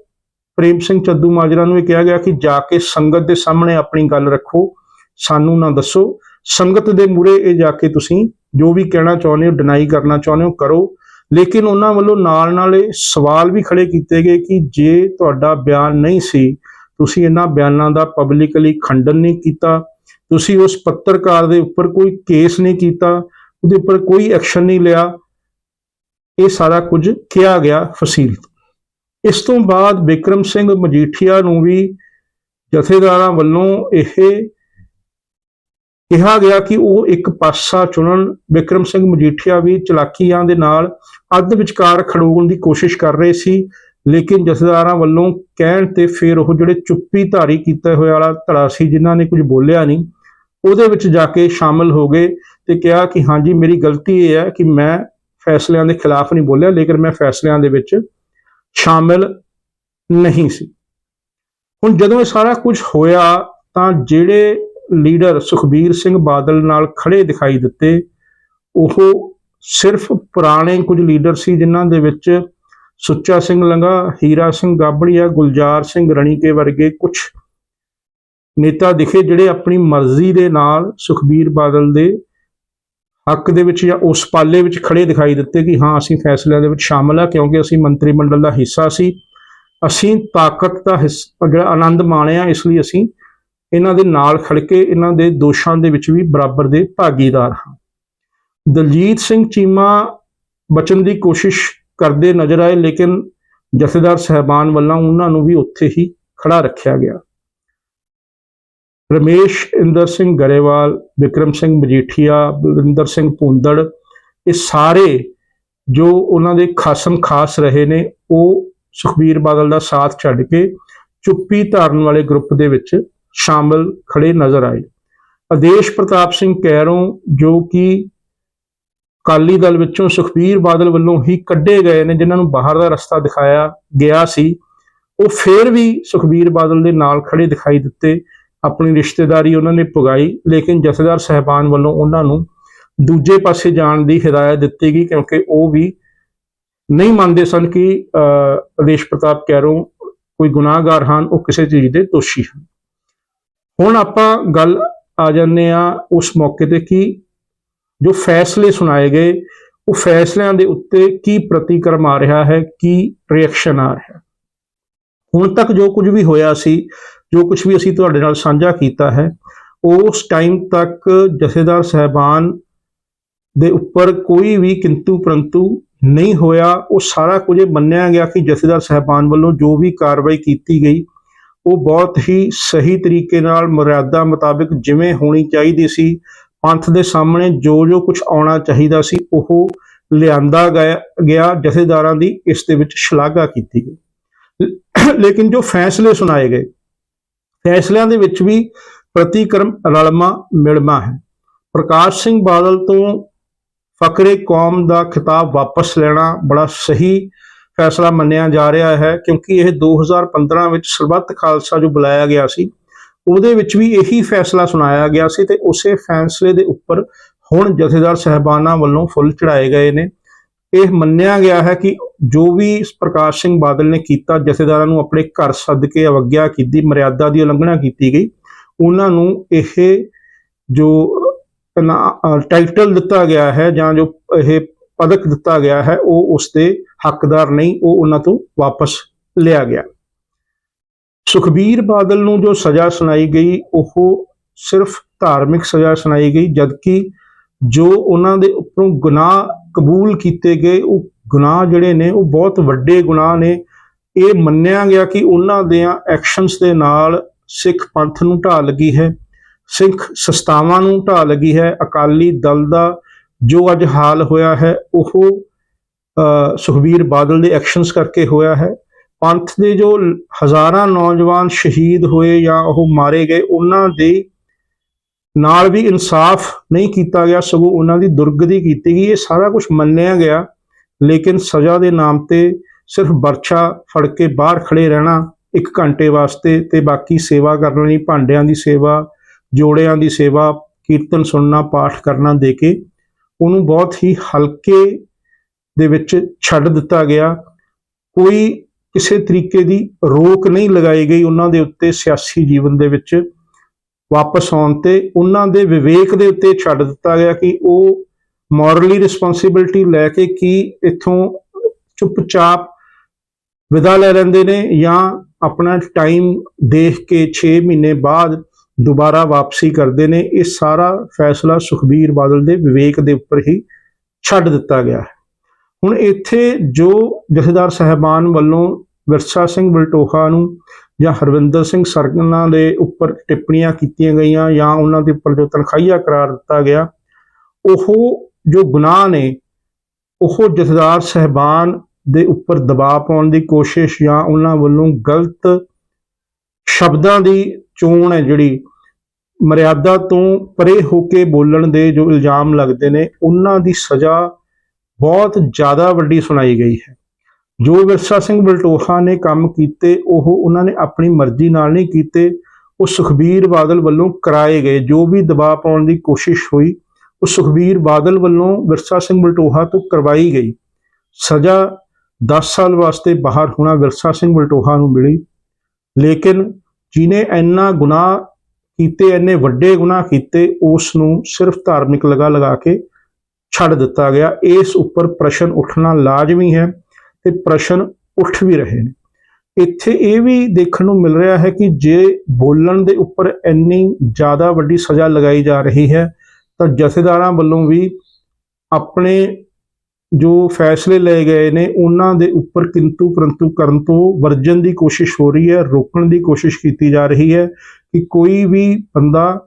ਪ੍ਰੇਮ ਸਿੰਘ ਚੰਦੂ ਮਾਜਰਾ ਨੂੰ ਇਹ ਕਿਹਾ ਗਿਆ ਕਿ ਜਾ ਕੇ ਸੰਗਤ ਦੇ ਸਾਹਮਣੇ ਆਪਣੀ ਗੱਲ ਰੱਖੋ, ਸਾਨੂੰ ਨਾ ਦੱਸੋ। ਸੰਗਤ ਦੇ ਮੂਰੇ ਇਹ ਜਾ ਕੇ ਤੁਸੀਂ ਜੋ ਵੀ ਕਹਿਣਾ ਚਾਹੁੰਦੇ ਹੋ ਡਿਨਾਈ ਕਰਨਾ ਚਾਹੁੰਦੇ ਹੋ, ਕਰੋ। ਲੇਕਿਨ ਉਹਨਾਂ ਵੱਲੋਂ ਨਾਲ ਨਾਲ ਇਹ ਸਵਾਲ ਵੀ ਖੜੇ ਕੀਤੇ ਗਏ ਕਿ ਜੇ ਤੁਹਾਡਾ ਬਿਆਨ ਨਹੀਂ ਸੀ, ਤੁਸੀਂ ਇਹਨਾਂ ਬਿਆਨਾਂ ਦਾ ਪਬਲਿਕਲੀ ਖੰਡਨ ਨਹੀਂ ਕੀਤਾ, ਤੁਸੀਂ ਉਸ ਪੱਤਰਕਾਰ ਦੇ ਉੱਪਰ ਕੋਈ ਕੇਸ ਨਹੀਂ ਕੀਤਾ, ਉਹਦੇ ਉੱਪਰ ਕੋਈ ਐਕਸ਼ਨ ਨਹੀਂ ਲਿਆ, ਇਹ ਸਾਰਾ ਕੁਝ ਕਿਹਾ ਗਿਆ ਫਸੀਲ ਇਸ ਤੋਂ ਬਾਅਦ ਵਿਕਰਮ ਸਿੰਘ ਮਜੀਠੀਆ ਨੂੰ ਵੀ ਜਥੇਦਾਰਾਂ ਵੱਲੋਂ ਇਹ ਕਿਹਾ ਗਿਆ ਕਿ ਉਹ ਇੱਕ ਪਾਸਾ ਚੁਣਨ, ਵਿਕਰਮ ਸਿੰਘ ਮਜੀਠੀਆ ਵੀ ਚਲਾਕੀਆਂ ਦੇ ਨਾਲ ਅੱਧ ਵਿਚਕਾਰ ਖੜੋਣ ਦੀ ਕੋਸ਼ਿਸ਼ ਕਰ ਰਹੇ ਸੀ, ਲੇਕਿਨ ਜਥੇਦਾਰਾਂ ਵੱਲੋਂ ਕਹਿਣ ਤੇ ਫਿਰ ਉਹ ਜਿਹੜੇ ਚੁੱਪੀ ਧਾਰੀ ਕੀਤਾ ਹੋਇਆ ਵਾਲਾ ਧੜਾ ਸੀ, ਜਿਨ੍ਹਾਂ ਨੇ ਕੁਝ ਬੋਲਿਆ ਨਹੀਂ, ਉਹਦੇ ਵਿੱਚ ਜਾ ਕੇ ਸ਼ਾਮਲ ਹੋ ਗਏ ਤੇ ਕਿਹਾ ਕਿ ਹਾਂਜੀ, ਮੇਰੀ ਗਲਤੀ ਇਹ ਹੈ ਕਿ ਮੈਂ ਫੈਸਲਿਆਂ ਦੇ ਖਿਲਾਫ ਨਹੀਂ ਬੋਲਿਆ, ਲੇਕਿਨ ਮੈਂ ਫੈਸਲਿਆਂ ਦੇ ਵਿੱਚ ਸ਼ਾਮਿਲ ਨਹੀਂ ਸੀ। ਹੁਣ ਜਦੋਂ ਇਹ ਸਾਰਾ ਕੁਝ ਹੋਇਆ, ਤਾਂ ਜਿਹੜੇ ਲੀਡਰ ਸੁਖਬੀਰ ਸਿੰਘ ਬਾਦਲ ਨਾਲ ਖੜੇ ਦਿਖਾਈ ਦਿੱਤੇ। ਉਹ ਸਿਰਫ ਪੁਰਾਣੇ ਕੁਝ ਲੀਡਰ ਸੀ, ਜਿਨ੍ਹਾਂ ਦੇ ਵਿੱਚ ਸੁੱਚਾ ਸਿੰਘ ਲੰਗਾ, ਹੀਰਾ ਸਿੰਘ ਗਾਬੜੀਆ, ਗੁਲਜ਼ਾਰ ਸਿੰਘ ਰਣੀਕੇ ਵਰਗੇ ਕੁਝ ਨੇਤਾ ਦਿਖੇ, ਜਿਹੜੇ ਆਪਣੀ ਮਰਜ਼ੀ ਦੇ ਨਾਲ ਸੁਖਬੀਰ ਬਾਦਲ ਦੇ ਹੱਕ ਦੇ ਵਿੱਚ ਜਾਂ ਉਸ ਪਾਲੇ ਵਿੱਚ ਖੜੇ ਦਿਖਾਈ ਦਿੱਤੇ ਕਿ ਹਾਂ, ਅਸੀਂ ਫੈਸਲਿਆਂ ਦੇ ਵਿੱਚ ਸ਼ਾਮਲ ਆ, ਕਿਉਂਕਿ ਅਸੀਂ ਮੰਤਰੀ ਮੰਡਲ ਦਾ ਹਿੱਸਾ ਸੀ। ਅਸੀਂ ਤਾਕਤ ਦਾ ਹਿੱਸਾ, ਜਿਹੜਾ ਆਨੰਦ ਮਾਣਿਆ, ਇਸ ਲਈ ਅਸੀਂ ਇਹਨਾਂ ਦੇ ਨਾਲ ਖੜ ਕੇ ਇਹਨਾਂ ਦੇ ਦੋਸ਼ਾਂ ਦੇ ਵਿੱਚ ਵੀ ਬਰਾਬਰ ਦੇ ਭਾਗੀਦਾਰ ਹਾਂ। ਦਲਜੀਤ ਸਿੰਘ ਚੀਮਾ ਬਚਣ ਦੀ ਕੋਸ਼ਿਸ਼ ਕਰਦੇ ਨਜ਼ਰ ਆਏ, ਲੇਕਿਨ ਜਥੇਦਾਰ ਸਹਿਬਾਨ ਵੱਲੋਂ ਉਹਨਾਂ ਨੂੰ ਵੀ ਉੱਥੇ ਹੀ ਖੜਾ ਰੱਖਿਆ ਗਿਆ। ਰਮੇਸ਼ ਇੰਦਰ ਸਿੰਘ ਗਰੇਵਾਲ, ਵਿਕਰਮ ਸਿੰਘ ਮਜੀਠੀਆ, ਬਲਵਿੰਦਰ ਸਿੰਘ ਪੁੰਦੜ ਇਹ ਸਾਰੇ ਜੋ ਉਹਨਾਂ ਦੇ ਖਾਸਮ ਖਾਸ ਰਹੇ ਨੇ, ਉਹ ਸੁਖਬੀਰ ਬਾਦਲ ਦਾ ਸਾਥ ਛੱਡ ਕੇ ਚੁੱਪੀ ਧਾਰਨ ਵਾਲੇ ਗਰੁੱਪ ਦੇ ਵਿੱਚ ਸ਼ਾਮਲ ਖੜੇ ਨਜ਼ਰ ਆਏ। ਆਦੇਸ਼ ਪ੍ਰਤਾਪ ਸਿੰਘ ਕੈਰੋਂ ਜੋ ਕਿ ਅਕਾਲੀ ਦਲ ਵਿੱਚੋਂ ਸੁਖਬੀਰ ਬਾਦਲ ਵੱਲੋਂ ਹੀ ਕੱਢੇ ਗਏ ਨੇ ਜਿਨ੍ਹਾਂ ਨੂੰ ਬਾਹਰ ਦਾ ਰਸਤਾ ਦਿਖਾਇਆ ਗਿਆ ਸੀ ਉਹ ਫੇਰ ਵੀ ਸੁਖਬੀਰ ਬਾਦਲ ਦੇ ਨਾਲ ਖੜੇ ਦਿਖਾਈ ਦਿੱਤੇ। ਆਪਣੀ ਰਿਸ਼ਤੇਦਾਰੀ ਉਹਨਾਂ ਨੇ ਪੁਗਾਈ ਲੇਕਿਨ ਜਥੇਦਾਰ ਸਹਿਬਾਨ ਵੱਲੋਂ ਉਹਨਾਂ ਨੂੰ ਦੂਜੇ ਪਾਸੇ ਜਾਣ ਦੀ ਹਦਾਇਤ ਦਿੱਤੀ ਗਈ ਕਿਉਂਕਿ ਉਹ ਵੀ ਨਹੀਂ ਮੰਨਦੇ ਸਨ ਕਿ ਅਹ, ਆਦੇਸ਼ ਪ੍ਰਤਾਪ ਕੈਰੋਂ ਕੋਈ ਗੁਨਾਹਗਾਰ ਹਨ ਉਹ ਕਿਸੇ ਚੀਜ਼ ਦੇ ਦੋਸ਼ੀ ਹਨ। ਹੁਣ ਆਪਾਂ ਗੱਲ ਆ ਜਾਂਦੇ ਆ ਉਸ ਮੌਕੇ ਤੇ ਕਿ ਜੋ ਫੈਸਲੇ ਸੁਣਾਏ ਗਏ, ਉਹ ਫੈਸਲਿਆਂ ਦੇ ਉੱਤੇ ਕੀ ਪ੍ਰਤੀਕਰਮ ਆ ਰਿਹਾ ਹੈ, ਕੀ ਰਿਐਕਸ਼ਨ ਆ ਰਿਹਾ ਹੁਣ ਤੱਕ ਜੋ ਕੁਝ ਵੀ ਹੋਇਆ ਸੀ, ਜੋ ਕੁਝ ਵੀ ਅਸੀਂ ਤੁਹਾਡੇ ਨਾਲ ਸਾਂਝਾ ਕੀਤਾ ਹੈ, ਉਸ ਟਾਈਮ ਤੱਕ ਜਥੇਦਾਰ ਸਹਿਬਾਨ ਦੇ ਉੱਪਰ ਕੋਈ ਵੀ ਕਿੰਤੂ ਪਰੰਤੂ ਨਹੀਂ ਹੋਇਆ। ਉਹ ਸਾਰਾ ਕੁਝ ਇਹ ਮੰਨਿਆ ਗਿਆ ਕਿ ਜਥੇਦਾਰ ਸਹਿਬਾਨ ਵੱਲੋਂ ਜੋ ਵੀ ਕਾਰਵਾਈ ਕੀਤੀ ਗਈ ਉਹ ਬਹੁਤ ਹੀ ਸਹੀ ਤਰੀਕੇ ਨਾਲ ਮਰਿਆਦਾ ਮੁਤਾਬਿਕ ਜਿਵੇਂ ਹੋਣੀ ਚਾਹੀਦੀ ਸੀ। ਪੰਥ ਦੇ ਸਾਹਮਣੇ ਜੋ ਜੋ ਕੁਝ ਆਉਣਾ ਚਾਹੀਦਾ ਸੀ, ਉਹ ਲਿਆਂਦਾ ਗਿਆ, ਜਥੇਦਾਰਾਂ ਦੀ ਇਸ ਦੇ ਵਿੱਚ ਸ਼ਲਾਘਾ ਕੀਤੀ ਗਈ। ਲੇਕਿਨ ਜੋ ਫੈਸਲੇ ਸੁਣਾਏ ਗਏ, ਫੈਸਲਿਆਂ ਦੇ ਵਿੱਚ ਵੀ ਪ੍ਰਤੀਕਰਮ ਰਲਮਾ ਮਿਲਮਾ ਹੈ। ਪ੍ਰਕਾਸ਼ ਸਿੰਘ ਬਾਦਲ ਤੋਂ ਫਕਰੇ ਕੌਮ ਦਾ ਖਿਤਾਬ ਵਾਪਸ ਲੈਣਾ ਬੜਾ ਸਹੀ ਫੈਸਲਾ ਮੰਨਿਆ ਜਾ ਰਿਹਾ ਹੈ ਕਿਉਂਕਿ ਇਹ 2015 ਵਿੱਚ ਸਰਬੱਤ ਖਾਲਸਾ ਜੋ ਬੁਲਾਇਆ ਗਿਆ ਸੀ, ਉਹਦੇ ਵਿੱਚ ਵੀ ਇਹੀ ਫੈਸਲਾ ਸੁਣਾਇਆ ਗਿਆ ਸੀ ਤੇ ਉਸੇ ਫੈਸਲੇ ਦੇ ਉੱਪਰ ਹੁਣ ਜਥੇਦਾਰ ਸਹਿਬਾਨਾਂ ਵੱਲੋਂ ਫੁੱਲ ਚੜਾਏ ਗਏ ਨੇ। ਇਹ ਮੰਨਿਆ ਗਿਆ ਹੈ ਕਿ ਜੋ ਵੀ ਪ੍ਰਕਾਸ਼ ਸਿੰਘ ਬਾਦਲ ਨੇ ਕੀਤਾ, ਜਥੇਦਾਰਾਂ ਨੂੰ ਆਪਣੇ ਘਰ ਸੱਦ ਕੇ ਅਵਗਿਆ ਕੀਤੀ, ਮਰਿਆਦਾ ਦੀ ਉਲੰਘਣਾ ਕੀਤੀ ਗਈ, ਉਹਨਾਂ ਨੂੰ ਇਹ ਜੋ ਟਾਈਟਲ ਦਿੱਤਾ ਗਿਆ ਹੈ ਜਾਂ ਜੋ ਇਹ ਪਦਕ ਦਿੱਤਾ ਗਿਆ ਹੈ, ਉਹ ਉਸ ਦੇ ਹੱਕਦਾਰ ਨਹੀਂ, ਉਹ ਉਹਨਾਂ ਤੋਂ ਵਾਪਸ ਲਿਆ ਗਿਆ। ਸੁਖਬੀਰ ਬਾਦਲ ਨੂੰ ਜੋ ਸਜ਼ਾ ਸੁਣਾਈ ਗਈ, ਉਹ ਸਿਰਫ ਧਾਰਮਿਕ ਸਜ਼ਾ ਸੁਣਾਈ ਗਈ, ਜਦਕਿ ਜੋ ਉਹਨਾਂ ਦੇ ਉੱਪਰੋਂ ਗੁਨਾਹ ਕਬੂਲ ਕੀਤੇ ਗਏ, ਉਹ ਗੁਨਾਹ ਜਿਹੜੇ ਨੇ, ਉਹ ਬਹੁਤ ਵੱਡੇ ਗੁਨਾਹ ਨੇ। ਇਹ ਮੰਨਿਆ ਗਿਆ ਕਿ ਉਹਨਾਂ ਦੇ ਐਕਸ਼ਨਸ ਦੇ ਨਾਲ ਸਿੱਖ ਪੰਥ ਨੂੰ ਢਾਹ ਲੱਗੀ ਹੈ, ਸਿੱਖ ਸੰਸਥਾਵਾਂ ਨੂੰ ਢਾਹ ਲੱਗੀ ਹੈ। ਅਕਾਲੀ ਦਲ ਦਾ ਜੋ ਅੱਜ ਹਾਲ ਹੋਇਆ ਹੈ, ਉਹ ਸੁਖਬੀਰ ਬਾਦਲ ਦੇ ਐਕਸ਼ਨਸ ਕਰਕੇ ਹੋਇਆ ਹੈ। ਪੰਥ ਦੇ ਜੋ ਹਜ਼ਾਰਾਂ ਨੌਜਵਾਨ ਸ਼ਹੀਦ ਹੋਏ ਜਾਂ ਉਹ ਮਾਰੇ ਗਏ, ਉਹਨਾਂ ਦੇ ਨਾਲ ਵੀ ਇਨਸਾਫ ਨਹੀਂ ਕੀਤਾ ਗਿਆ, ਸਗੋਂ ਉਹਨਾਂ ਦੀ ਦੁਰਗਤੀ ਕੀਤੀ ਗਈ। ਇਹ ਸਾਰਾ ਕੁਝ ਮੰਨਿਆ ਗਿਆ, ਲੇਕਿਨ ਸਜ਼ਾ ਦੇ ਨਾਮ ਤੇ ਸਿਰਫ ਵਰਛਾ ਫੜ ਕੇ ਬਾਹਰ ਖੜੇ ਰਹਿਣਾ ਇੱਕ ਘੰਟੇ ਵਾਸਤੇ ਤੇ ਬਾਕੀ ਸੇਵਾ ਕਰਨ ਲਈ ਭਾਂਡਿਆਂ ਦੀ ਸੇਵਾ, ਜੋੜਿਆਂ ਦੀ ਸੇਵਾ, ਕੀਰਤਨ ਸੁਣਨਾ, ਪਾਠ ਕਰਨਾ ਦੇ ਕੇ ਉਹਨੂੰ ਬਹੁਤ ਹੀ ਹਲਕੇ ਦੇ ਵਿੱਚ ਛੱਡ ਦਿੱਤਾ ਗਿਆ। ਕੋਈ ਕਿਸੇ ਤਰੀਕੇ ਦੀ ਰੋਕ ਨਹੀਂ ਲਗਾਈ ਗਈ ਉਹਨਾਂ ਦੇ ਉੱਤੇ ਸਿਆਸੀ ਜੀਵਨ ਦੇ ਵਿੱਚ। ਵਾਪਸ ਆਉਣ ਤੇ ਉਹਨਾਂ ਦੇ ਵਿਵੇਕ ਦੇ ਉੱਤੇ ਛੱਡ ਦਿੱਤਾ ਗਿਆ ਕਿ ਉਹ ਮੋਰਲੀ ਰਿਸਪੌਂਸਿਬਿਲਟੀ ਲੈ ਕੇ ਕੀ ਇੱਥੋਂ ਚੁੱਪਚਾਪ ਵਿਦਾ ਲੈ ਲੈਂਦੇ ਨੇ ਜਾਂ ਆਪਣਾ ਟਾਈਮ ਦੇਖ ਕੇ 6 ਮਹੀਨੇ ਬਾਅਦ ਦੁਬਾਰਾ ਵਾਪਸੀ ਕਰਦੇ ਨੇ। ਇਹ ਸਾਰਾ ਫੈਸਲਾ ਸੁਖਬੀਰ ਬਾਦਲ ਦੇ ਵਿਵੇਕ ਦੇ ਉੱਪਰ ਹੀ ਛੱਡ ਦਿੱਤਾ ਗਿਆ ਹੈ। ਹੁਣ ਇੱਥੇ ਜੋ ਜਥੇਦਾਰ ਸਹਿਬਾਨ ਵੱਲੋਂ ਵਿਰਸਾ ਸਿੰਘ ਬਲਟੋਹਾ ਨੂੰ ਜਾਂ ਹਰਵਿੰਦਰ ਸਿੰਘ ਸਰਗਨਾ ਦੇ ਉੱਪਰ ਟਿੱਪਣੀਆਂ ਕੀਤੀਆਂ ਗਈਆਂ ਜਾਂ ਉਹਨਾਂ ਦੇ ਉੱਪਰ ਜੋ ਤਨਖਾਹੀਆ ਕਰਾਰ ਦਿੱਤਾ ਗਿਆ, ਉਹ ਜੋ ਗੁਨਾਹ ਨੇ, ਉਹ ਜਥੇਦਾਰ ਸਹਿਬਾਨ ਦੇ ਉੱਪਰ ਦਬਾਅ ਪਾਉਣ ਦੀ ਕੋਸ਼ਿਸ਼ ਜਾਂ ਉਹਨਾਂ ਵੱਲੋਂ ਗਲਤ ਸ਼ਬਦਾਂ ਦੀ ਚੋਣ ਹੈ ਜਿਹੜੀ ਮਰਿਆਦਾ ਤੋਂ ਪਰੇ ਹੋ ਕੇ ਬੋਲਣ ਦੇ ਜੋ ਇਲਜ਼ਾਮ ਲੱਗਦੇ ਨੇ, ਉਹਨਾਂ ਦੀ ਸਜ਼ਾ ਬਹੁਤ ਜ਼ਿਆਦਾ ਵੱਡੀ ਸੁਣਾਈ ਗਈ ਹੈ। ਜੋ ਵਿਰਸਾ ਸਿੰਘ ਬਲਟੋਹਾ ਨੇ ਕੰਮ ਕੀਤੇ, ਉਹ ਉਹਨਾਂ ਨੇ ਆਪਣੀ ਮਰਜ਼ੀ ਨਾਲ ਨਹੀਂ ਕੀਤੇ। ਉਹ ਸੁਖਬੀਰ ਬਾਦਲ ਵੱਲੋਂ ਕਰਾਏ ਗਏ। ਜੋ ਵੀ ਦਬਾਅ ਪਾਉਣ ਦੀ ਕੋਸ਼ਿਸ਼ ਹੋਈ, ਉਹ ਸੁਖਬੀਰ ਬਾਦਲ ਵੱਲੋਂ ਵਿਰਸਾ ਸਿੰਘ ਬਲਟੋਹਾ ਤੋਂ ਕਰਵਾਈ ਗਈ। ਸਜ਼ਾ 10 ਸਾਲ ਵਾਸਤੇ ਬਾਹਰ ਹੋਣਾ ਵਿਰਸਾ ਸਿੰਘ ਬਲਟੋਹਾ ਨੂੰ ਮਿਲੀ। ਲੇਕਿਨ ਜਿਨੇ ਇੰਨਾ ਗੁਨਾਹ ਕੀਤੇ, ਇੰਨੇ ਵੱਡੇ ਗੁਨਾਹ ਕੀਤੇ, ਉਸ ਨੂੰ ਸਿਰਫ ਧਾਰਮਿਕ ਲਗਾ ਲਗਾ ਕੇ ਛੱਡ ਦਿੱਤਾ ਗਿਆ। ਇਸ ਉੱਪਰ ਪ੍ਰਸ਼ਨ ਉੱਠਣਾ ਲਾਜ਼ਮੀ ਹੈ ਤੇ ਪ੍ਰਸ਼ਨ ਉੱਠ ਵੀ ਰਹੇ ਨੇ। ਇੱਥੇ ਇਹ ਵੀ ਦੇਖਣ ਨੂੰ ਮਿਲ ਰਿਹਾ ਹੈ ਕਿ ਜੇ ਬੋਲਣ ਦੇ ਉੱਪਰ ਇੰਨੀ ਜ਼ਿਆਦਾ ਵੱਡੀ ਸਜ਼ਾ ਲਗਾਈ ਜਾ ਰਹੀ ਹੈ, ਤਾਂ ਜਥੇਦਾਰਾਂ ਵੱਲੋਂ ਵੀ ਆਪਣੇ ਜੋ ਫੈਸਲੇ ਲਏ ਗਏ ਨੇ, ਉਹਨਾਂ ਦੇ ਉੱਪਰ ਕਿੰਤੂ ਪਰੰਤੂ ਕਰਨ ਤੋਂ ਵਰਜਨ ਦੀ ਕੋਸ਼ਿਸ਼ ਹੋ ਰਹੀ ਹੈ, ਰੋਕਣ ਦੀ ਕੋਸ਼ਿਸ਼ ਕੀਤੀ ਜਾ ਰਹੀ ਹੈ ਕਿ ਕੋਈ ਵੀ ਬੰਦਾ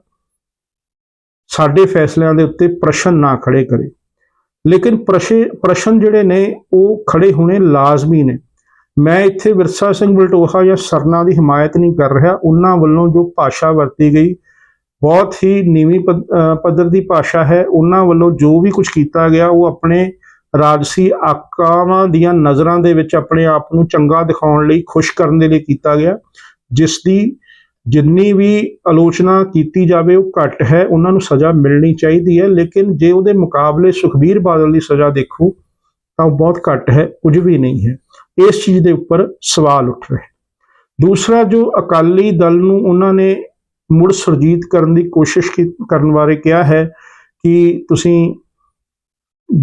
ਸਾਡੇ ਫੈਸਲਿਆਂ ਦੇ ਉੱਤੇ ਪ੍ਰਸ਼ਨ ਨਾ ਖੜੇ ਕਰੇ। ਲੇਕਿਨ ਪ੍ਰਸ਼ੇ, ਪ੍ਰਸ਼ਨ ਜਿਹੜੇ ਨੇ, ਉਹ ਖੜੇ ਹੋਣੇ ਲਾਜ਼ਮੀ ਨੇ। ਮੈਂ ਇੱਥੇ ਵਿਰਸਾ ਸਿੰਘ ਬਲਟੋਹਾ ਜਾਂ ਸਰਨਾ ਦੀ ਹਮਾਇਤ ਨਹੀਂ ਕਰ ਰਿਹਾ। ਉਹਨਾਂ ਵੱਲੋਂ ਜੋ ਭਾਸ਼ਾ ਵਰਤੀ ਗਈ, ਬਹੁਤ ਹੀ ਨੀਵੀਂ ਪੱਧ- ਪੱਧਰ ਦੀ ਭਾਸ਼ਾ ਹੈ। ਉਹਨਾਂ ਵੱਲੋਂ ਜੋ ਵੀ ਕੁਝ ਕੀਤਾ ਗਿਆ, ਉਹ ਆਪਣੇ ਰਾਜਸੀ ਆਕਾਵਾਂ ਦੀਆਂ ਨਜ਼ਰਾਂ ਦੇ ਵਿੱਚ ਆਪਣੇ ਆਪ ਨੂੰ ਚੰਗਾ ਦਿਖਾਉਣ ਲਈ, ਖੁਸ਼ ਕਰਨ ਦੇ ਲਈ ਕੀਤਾ ਗਿਆ, ਜਿਸ ਦੀ ਜਿੰਨੀ ਵੀ ਆਲੋਚਨਾ ਕੀਤੀ ਜਾਵੇ, ਉਹ ਘੱਟ ਹੈ। ਉਹਨਾਂ ਨੂੰ ਸਜ਼ਾ ਮਿਲਣੀ ਚਾਹੀਦੀ ਹੈ। ਲੇਕਿਨ ਜੇ ਉਹਦੇ ਮੁਕਾਬਲੇ ਸੁਖਬੀਰ ਬਾਦਲ ਦੀ ਸਜ਼ਾ ਦੇਖੋ, ਤਾਂ ਉਹ ਬਹੁਤ ਘੱਟ ਹੈ, ਕੁਝ ਵੀ ਨਹੀਂ ਹੈ। ਇਸ ਚੀਜ਼ ਦੇ ਉੱਪਰ ਸਵਾਲ ਉੱਠ ਰਹੇ। ਦੂਸਰਾ, ਜੋ ਅਕਾਲੀ ਦਲ ਨੂੰ ਉਹਨਾਂ ਨੇ ਮੁੜ ਸੁਰਜੀਤ ਕਰਨ ਦੀ ਕੋਸ਼ਿਸ਼ ਕਰਨ ਬਾਰੇ ਕਿਹਾ ਹੈ ਕਿ ਤੁਸੀਂ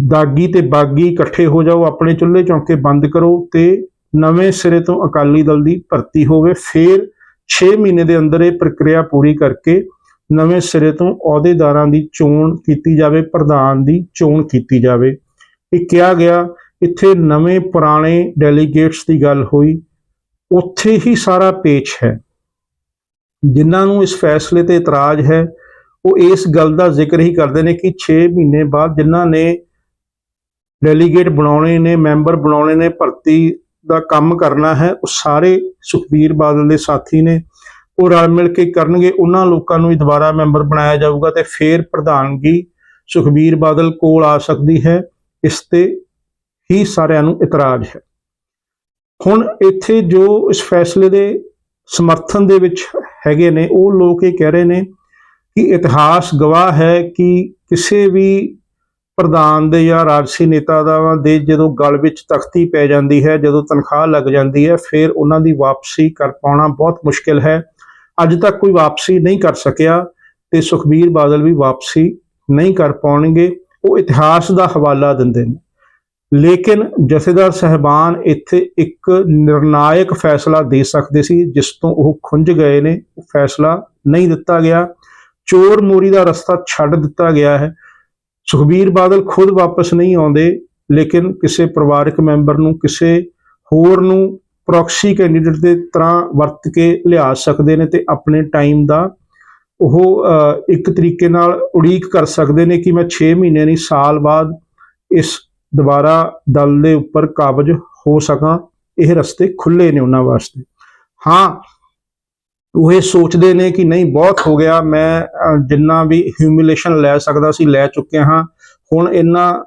ਦਾਗੀ ਤੇ ਬਾਗੀ ਇਕੱਠੇ ਹੋ ਜਾਓ, ਆਪਣੇ ਚੁੱਲ੍ਹੇ ਚੌਂਕੇ ਬੰਦ ਕਰੋ ਤੇ ਨਵੇਂ ਸਿਰੇ ਤੋਂ ਅਕਾਲੀ ਦਲ ਦੀ ਭਰਤੀ ਹੋਵੇ, ਫੇਰ 6 ਮਹੀਨੇ ਦੇ ਅੰਦਰ ਇਹ ਪ੍ਰਕਿਰਿਆ ਪੂਰੀ ਕਰਕੇ ਨਵੇਂ ਸਿਰੇ ਤੋਂ ਅਹੁਦੇਦਾਰਾਂ ਦੀ ਚੋਣ ਕੀਤੀ ਜਾਵੇ, ਪ੍ਰਧਾਨ ਦੀ ਚੋਣ ਕੀਤੀ ਜਾਵੇ। ਇਹ ਕਿਹਾ ਗਿਆ, ਇੱਥੇ ਨਵੇਂ ਪੁਰਾਣੇ ਡੈਲੀਗੇਟਸ ਦੀ ਗੱਲ ਹੋਈ। ਉੱਥੇ ਹੀ ਸਾਰਾ ਪੇਚ ਹੈ। ਜਿਨ੍ਹਾਂ ਨੂੰ ਇਸ ਫੈਸਲੇ ਤੇ ਇਤਰਾਜ਼ ਹੈ, ਉਹ ਇਸ ਗੱਲ ਦਾ ਜ਼ਿਕਰ ਹੀ ਕਰਦੇ ਨੇ ਕਿ 6 ਮਹੀਨੇ ਬਾਅਦ ਜਿਨ੍ਹਾਂ ਨੇ ਡੈਲੀਗੇਟ ਬਣਾਉਣੇ ਨੇ ਮੈਂਬਰ ਬਣਾਉਣੇ ਨੇ, ਭਰਤੀ ਦਾ ਕੰਮ ਕਰਨਾ ਹੈ, ਉਹ ਸਾਰੇ ਸੁਖਬੀਰ ਬਾਦਲ ਦੇ ਸਾਥੀ ਨੇ। ਉਹ ਰਲ ਮਿਲ ਕੇ ਕਰਨਗੇ, ਉਹਨਾਂ ਲੋਕਾਂ ਨੂੰ ਹੀ ਦੁਬਾਰਾ ਮੈਂਬਰ ਬਣਾਇਆ ਜਾਊਗਾ ਤੇ ਫੇਰ ਪ੍ਰਧਾਨਗੀ ਸੁਖਬੀਰ ਬਾਦਲ ਕੋਲ ਆ ਸਕਦੀ ਹੈ। ਇਸ ਤੇ ਹੀ ਸਾਰਿਆਂ ਨੂੰ ਇਤਰਾਜ਼ ਹੈ। ਹੁਣ ਇੱਥੇ ਜੋ ਇਸ ਫੈਸਲੇ ਦੇ ਸਮਰਥਨ ਦੇ ਵਿੱਚ ਹੈਗੇ ਨੇ, ਉਹ ਲੋਕ ਇਹ ਕਹਿ ਰਹੇ ਨੇ ਕਿ ਇਤਿਹਾਸ ਗਵਾਹ ਹੈ ਕਿ ਕਿਸੇ ਵੀ ਪ੍ਰਧਾਨ ਦੇ ਜਾਂ ਰਾਜਸੀ ਨੇਤਾ ਦਾ ਦੇ ਜਦੋਂ ਗਲ ਵਿੱਚ ਤਖਤੀ ਪੈ ਜਾਂਦੀ ਹੈ, ਜਦੋਂ ਤਨਖਾਹ ਲੱਗ ਜਾਂਦੀ ਹੈ, ਫਿਰ ਉਹਨਾਂ ਦੀ ਵਾਪਸੀ ਕਰ ਪਾਉਣਾ ਬਹੁਤ ਮੁਸ਼ਕਿਲ ਹੈ। ਅੱਜ ਤੱਕ ਕੋਈ ਵਾਪਸੀ ਨਹੀਂ ਕਰ ਸਕਿਆ ਤੇ ਸੁਖਬੀਰ ਬਾਦਲ ਵੀ ਵਾਪਸੀ ਨਹੀਂ ਕਰ ਪਾਉਣਗੇ। ਉਹ ਇਤਿਹਾਸ ਦਾ ਹਵਾਲਾ ਦਿੰਦੇ ਨੇ। ਲੇਕਿਨ ਜਥੇਦਾਰ ਸਹਿਬਾਨ ਇੱਥੇ ਇੱਕ ਨਿਰਣਾਇਕ ਫੈਸਲਾ ਦੇ ਸਕਦੇ ਸੀ, ਜਿਸ ਤੋਂ ਉਹ ਖੁੰਝ ਗਏ ਨੇ। ਉਹ ਫੈਸਲਾ ਨਹੀਂ ਦਿੱਤਾ ਗਿਆ। ਚੋਰ ਮੋਰੀ ਦਾ ਰਸਤਾ ਛੱਡ ਦਿੱਤਾ ਗਿਆ ਹੈ। ਸੁਖਬੀਰ ਬਾਦਲ ਖੁਦ ਵਾਪਸ ਨਹੀਂ ਆਉਂਦੇ, ਲੇਕਿਨ ਕਿਸੇ ਪਰਿਵਾਰਕ ਮੈਂਬਰ ਨੂੰ, ਕਿਸੇ ਹੋਰ ਨੂੰ ਪ੍ਰੋਕਸੀ ਕੈਂਡੀਡੇਟ ਦੇ ਤਰ੍ਹਾਂ ਵਰਤ ਕੇ ਲਿਆ ਸਕਦੇ ਨੇ ਤੇ ਆਪਣੇ ਟਾਈਮ ਦਾ ਉਹ ਇੱਕ ਤਰੀਕੇ ਨਾਲ ਉਡੀਕ ਕਰ ਸਕਦੇ ਨੇ ਕਿ ਮੈਂ 6 ਮਹੀਨੇ ਨਹੀਂ, ਸਾਲ ਬਾਅਦ ਇਸ ਦੁਬਾਰਾ ਦਲ ਦੇ ਉੱਪਰ ਕਾਬਜ ਹੋ ਸਕਾਂ। ਇਹ ਰਸਤੇ ਖੁੱਲੇ ਨੇ ਉਹਨਾਂ ਵਾਸਤੇ। ਹਾਂ ਉਹ ਇਹ ਸੋਚਦੇ ਨੇ ਕਿ ਨਹੀਂ, ਬਹੁਤ ਹੋ ਗਿਆ, ਮੈਂ ਜਿੰਨਾ ਵੀ ਹਿਊਮਿਲੇਸ਼ਨ ਲੈ ਸਕਦਾ ਸੀ, ਲੈ ਚੁੱਕਿਆ ਹਾਂ। ਹੁਣ ਇਹਨਾਂ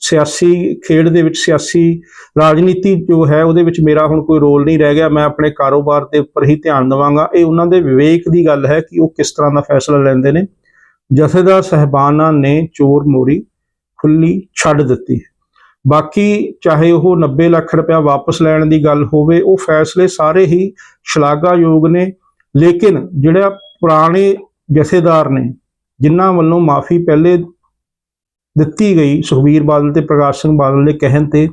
ਸਿਆਸੀ ਖੇਡ ਦੇ ਵਿੱਚ, ਸਿਆਸੀ ਰਾਜਨੀਤੀ ਜੋ ਹੈ, ਉਹਦੇ ਵਿੱਚ ਮੇਰਾ ਹੁਣ ਕੋਈ ਰੋਲ ਨਹੀਂ ਰਹਿ ਗਿਆ। ਮੈਂ ਆਪਣੇ ਕਾਰੋਬਾਰ ਦੇ ਉੱਪਰ ਹੀ ਧਿਆਨ ਦੇਵਾਂਗਾ। ਇਹ ਉਹਨਾਂ ਦੇ ਵਿਵੇਕ ਦੀ ਗੱਲ ਹੈ ਕਿ ਉਹ ਕਿਸ ਤਰ੍ਹਾਂ ਦਾ ਫੈਸਲਾ ਲੈਂਦੇ ਨੇ। ਜਥੇਦਾਰ ਸਹਿਬਾਨਾਂ ਨੇ ਚੋਰ ਮੋਰੀ ਖੁੱਲੀ ਛੱਡ ਦਿੱਤੀ। ਬਾਕੀ ਚਾਹੇ ਉਹ 90 ਲੱਖ ਰੁਪਇਆ ਵਾਪਸ ਲੈਣ ਦੀ ਗੱਲ ਹੋਵੇ, ਉਹ ਫੈਸਲੇ ਸਾਰੇ ਹੀ ਸ਼ਲਾਘਾਯੋਗ ਨੇ। ਲੇਕਿਨ ਜਿਹੜਾ ਪੁਰਾਣੇ ਜਥੇਦਾਰ ਨੇ, ਜਿਨ੍ਹਾਂ ਵੱਲੋਂ ਮਾਫੀ ਪਹਿਲੇ ਦਿੱਤੀ ਗਈ ਸੁਖਬੀਰ ਬਾਦਲ ਤੇ ਪ੍ਰਕਾਸ਼ ਸਿੰਘ ਬਾਦਲ ਦੇ ਕਹਿਣ ਤੇ,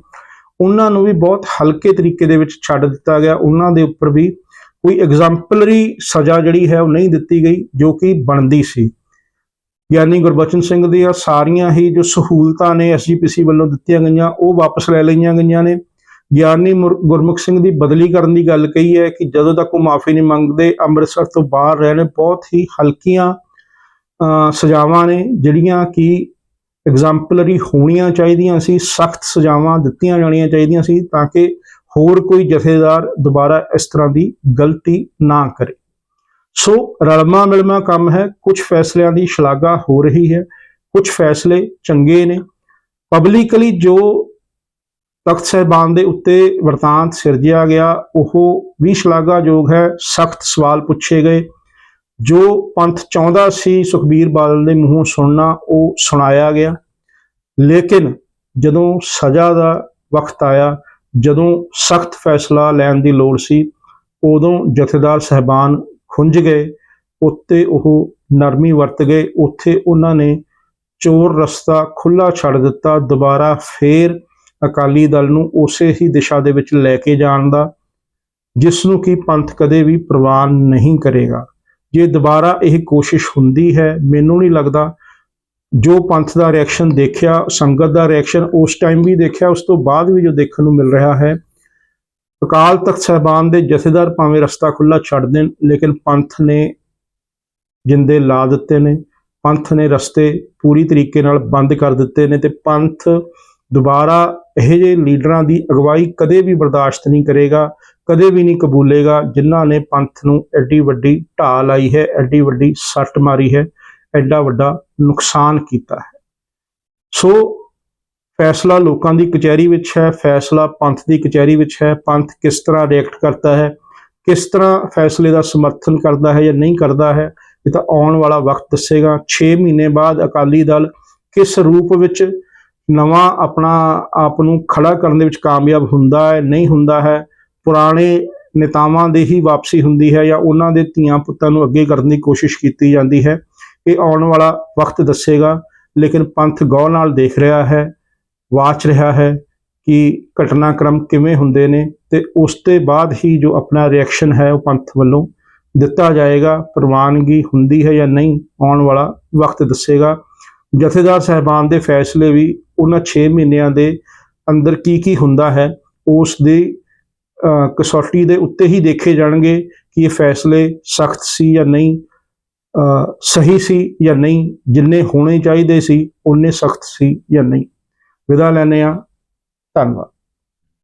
ਉਹਨਾਂ ਨੂੰ ਵੀ ਬਹੁਤ ਹਲਕੇ ਤਰੀਕੇ ਦੇ ਵਿੱਚ ਛੱਡ ਦਿੱਤਾ ਗਿਆ। ਉਹਨਾਂ ਦੇ ਉੱਪਰ ਵੀ ਕੋਈ ਐਗਜ਼ਾਮਪਲਰੀ ਸਜ਼ਾ ਜਿਹੜੀ ਹੈ ਉਹ ਨਹੀਂ ਦਿੱਤੀ ਗਈ, ਜੋ ਕਿ ਬਣਦੀ ਸੀ। ਗਿਆਨੀ ਗੁਰਬਚਨ ਸਿੰਘ ਦੀਆਂ ਸਾਰੀਆਂ ਹੀ ਜੋ ਸਹੂਲਤਾਂ ਨੇ ਐਸਜੀਪੀਸੀ ਵੱਲੋਂ ਦਿੱਤੀਆਂ ਗਈਆਂ, ਉਹ ਵਾਪਸ ਲੈ ਲਈਆਂ ਗਈਆਂ ਨੇ। ਗਿਆਨੀ ਮੁਰ- ਗੁਰਮੁਖ ਸਿੰਘ ਦੀ ਬਦਲੀ ਕਰਨ ਦੀ ਗੱਲ ਕਹੀ ਹੈ ਕਿ ਜਦੋਂ ਤੱਕ ਉਹ ਮਾਫੀ ਨਹੀਂ ਮੰਗਦੇ, ਅੰਮ੍ਰਿਤਸਰ ਤੋਂ ਬਾਹਰ ਰਹਿਣੇ ਬਹੁਤ ਹੀ ਹਲਕੀਆਂ ਸਜ਼ਾਵਾਂ ਨੇ, ਜਿਹੜੀਆਂ ਕਿ ਐਗਜ਼ਾਮਪਲਰੀ ਹੋਣੀਆਂ ਚਾਹੀਦੀਆਂ ਸੀ, ਸਖਤ ਸਜ਼ਾਵਾਂ ਦਿੱਤੀਆਂ ਜਾਣੀਆਂ ਚਾਹੀਦੀਆਂ ਸੀ ਤਾਂ ਕਿ ਹੋਰ ਕੋਈ ਜਥੇਦਾਰ ਦੁਬਾਰਾ ਇਸ ਤਰ੍ਹਾਂ ਦੀ ਗਲਤੀ ਨਾ ਕਰੇ। ਸੋ ਰਲਮਾ ਮਿਲਮਾ ਕੰਮ ਹੈ ਕੁਝ ਫੈਸਲਿਆਂ ਦੀ ਸ਼ਲਾਘਾ ਹੋ ਰਹੀ ਹੈ ਕੁਝ ਫੈਸਲੇ ਚੰਗੇ ਨੇ। ਪਬਲਿਕਲੀ ਜੋ ਤਖਤ ਸਾਹਿਬਾਨ ਦੇ ਉੱਤੇ ਵਰਤਾਂਤ ਸਿਰਜਿਆ ਗਿਆ, ਉਹ ਵੀ ਸ਼ਲਾਘਾਯੋਗ ਹੈ, ਸਖਤ ਸਵਾਲ ਪੁੱਛੇ ਗਏ। ਜੋ ਪੰਥ ਚਾਹੁੰਦਾ ਸੀ ਸੁਖਬੀਰ ਬਾਦਲ ਦੇ ਮੂੰਹੋਂ ਸੁਣਨਾ, ਉਹ ਸੁਣਾਇਆ ਗਿਆ। ਲੇਕਿਨ ਜਦੋਂ ਸਜ਼ਾ ਦਾ ਵਕਤ ਆਇਆ, ਜਦੋਂ ਸਖਤ ਫੈਸਲਾ ਲੈਣ ਦੀ ਲੋੜ ਸੀ, ਉਦੋਂ ਜਥੇਦਾਰ ਸਹਿਬਾਨ ਖੁੰਝ ਗਏ, ਉੱਤੇ ਉਹ ਨਰਮੀ ਵਰਤ ਗਏ, ਉੱਥੇ ਉਹਨਾਂ ਨੇ ਚੋਰ ਰਸਤਾ ਖੁੱਲਾ ਛੱਡ ਦਿੱਤਾ, ਦੁਬਾਰਾ ਫੇਰ ਅਕਾਲੀ ਦਲ ਨੂੰ ਉਸੇ ਹੀ ਦਿਸ਼ਾ ਦੇ ਵਿੱਚ ਲੈ ਕੇ ਜਾਣ ਦਾ ਜਿਸ ਨੂੰ ਕਿ ਪੰਥ ਕਦੇ ਵੀ ਪ੍ਰਵਾਨ ਨਹੀਂ ਕਰੇਗਾ। ਜੇ ਦੁਬਾਰਾ ਇਹ ਕੋਸ਼ਿਸ਼ ਹੁੰਦੀ ਹੈ, ਮੈਨੂੰ ਨਹੀਂ ਲੱਗਦਾ, ਜੋ ਪੰਥ ਦਾ ਰਿਐਕਸ਼ਨ ਦੇਖਿਆ, ਸੰਗਤ ਦਾ ਰਿਐਕਸ਼ਨ ਉਸ ਟਾਈਮ ਵੀ ਦੇਖਿਆ, ਉਸ ਤੋਂ ਬਾਅਦ ਵੀ ਜੋ ਦੇਖਣ ਨੂੰ ਮਿਲ ਰਿਹਾ ਹੈ ਅਕਾਲ ਤਖਤ ਸਾਹਿਬਾਨ ਦੇ ਜਥੇਦਾਰ ਭਾਵੇਂ ਰਸਤਾ ਖੁੱਲਾ ਛੱਡ ਦੇਣ, ਲੇਕਿਨ ਪੰਥ ਨੇ ਜਿੰਦੇ ਲਾ ਦਿੱਤੇ ਨੇ, ਪੰਥ ਨੇ ਰਸਤੇ ਪੂਰੀ ਤਰੀਕੇ ਨਾਲ ਬੰਦ ਕਰ ਦਿੱਤੇ ਨੇ ਤੇ ਪੰਥ ਦੁਬਾਰਾ ਇਹ ਜਿਹੇ ਲੀਡਰਾਂ ਦੀ ਅਗਵਾਈ ਕਦੇ ਵੀ ਬਰਦਾਸ਼ਤ ਨਹੀਂ ਕਰੇਗਾ, ਕਦੇ ਵੀ ਨਹੀਂ ਕਬੂਲੇਗਾ, ਜਿਨ੍ਹਾਂ ਨੇ ਪੰਥ ਨੂੰ ਐਡੀ ਵੱਡੀ ਢਾਹ ਲਾਈ ਹੈ, ਐਡੀ ਵੱਡੀ ਸੱਟ ਮਾਰੀ ਹੈ, ਐਡਾ ਵੱਡਾ ਨੁਕਸਾਨ ਕੀਤਾ ਹੈ। ਸੋ ਫੈਸਲਾ ਲੋਕਾਂ ਦੀ ਕਚਹਿਰੀ ਵਿੱਚ ਹੈ, ਫੈਸਲਾ ਪੰਥ ਦੀ ਕਚਹਿਰੀ ਵਿੱਚ ਹੈ। ਪੰਥ ਕਿਸ ਤਰ੍ਹਾਂ ਰਿਐਕਟ ਕਰਦਾ ਹੈ? ਕਿਸ ਤਰ੍ਹਾਂ ਫੈਸਲੇ ਦਾ ਸਮਰਥਨ ਕਰਦਾ ਹੈ ਜਾਂ ਨਹੀਂ ਕਰਦਾ ਹੈ? ਇਹ ਤਾਂ ਆਉਣ ਵਾਲਾ ਵਕਤ ਦੱਸੇਗਾ। 6 ਮਹੀਨੇ ਬਾਅਦ ਅਕਾਲੀ ਦਲ ਕਿਸ ਰੂਪ ਵਿੱਚ ਨਵਾਂ ਆਪਣਾ ਆਪ ਨੂੰ ਖੜਾ ਕਰਨ ਦੇ ਵਿੱਚ ਕਾਮਯਾਬ ਹੁੰਦਾ ਹੈ, ਨਹੀਂ ਹੁੰਦਾ ਹੈ? ਪੁਰਾਣੇ ਨੇਤਾਵਾਂ ਦੇ ਹੀ ਵਾਪਸੀ ਹੁੰਦੀ ਹੈ ਜਾਂ ਉਹਨਾਂ ਦੇ ਧੀਆਂ ਪੁੱਤਾਂ ਨੂੰ ਅੱਗੇ ਕਰਨ ਦੀ ਕੋਸ਼ਿਸ਼ ਕੀਤੀ ਜਾਂਦੀ ਹੈ? ਇਹ ਆਉਣ ਵਾਲਾ ਵਕਤ ਦੱਸੇਗਾ। ਲੇਕਿਨ ਪੰਥ ਗੌਰ ਨਾਲ ਦੇਖ ਰਿਹਾ ਹੈ। ਵਾਚ ਰਿਹਾ ਹੈ ਕਿ ਘਟਨਾਕ੍ਰਮ ਕਿਵੇਂ ਹੁੰਦੇ ਨੇ ਤੇ ਉਸ ਤੋਂ ਬਾਅਦ ਹੀ ਜੋ ਆਪਣਾ ਰਿਐਕਸ਼ਨ ਹੈ ਉਹ ਪੰਥ ਵੱਲੋਂ ਦਿੱਤਾ ਜਾਏਗਾ, ਪ੍ਰਵਾਨਗੀ ਹੁੰਦੀ ਹੈ ਜਾਂ ਨਹੀਂ, ਆਉਣ ਵਾਲਾ ਵਕਤ ਦੱਸੇਗਾ। ਜਥੇਦਾਰ ਸਹਿਬਾਨ ਦੇ ਫੈਸਲੇ ਵੀ ਉਹਨਾਂ 6 ਮਹੀਨਿਆਂ ਦੇ ਅੰਦਰ ਕੀ ਕੀ ਹੁੰਦਾ ਹੈ, ਉਸ ਦੀ ਕਸੌਟੀ ਦੇ ਉੱਤੇ ਹੀ ਦੇਖੇ ਜਾਣਗੇ ਕਿ ਇਹ ਫੈਸਲੇ ਸਖਤ ਸੀ ਜਾਂ ਨਹੀਂ ਸਹੀ ਸੀ ਜਾਂ ਨਹੀਂ, ਜਿੰਨੇ ਹੋਣੇ ਚਾਹੀਦੇ ਸੀ ਉਹਨੇ ਸਖਤ ਸੀ ਜਾਂ ਨਹੀਂ। ਵਿਦਾ ਲੈਂਦੇ ਹਾਂ। ਧੰਨਵਾਦ।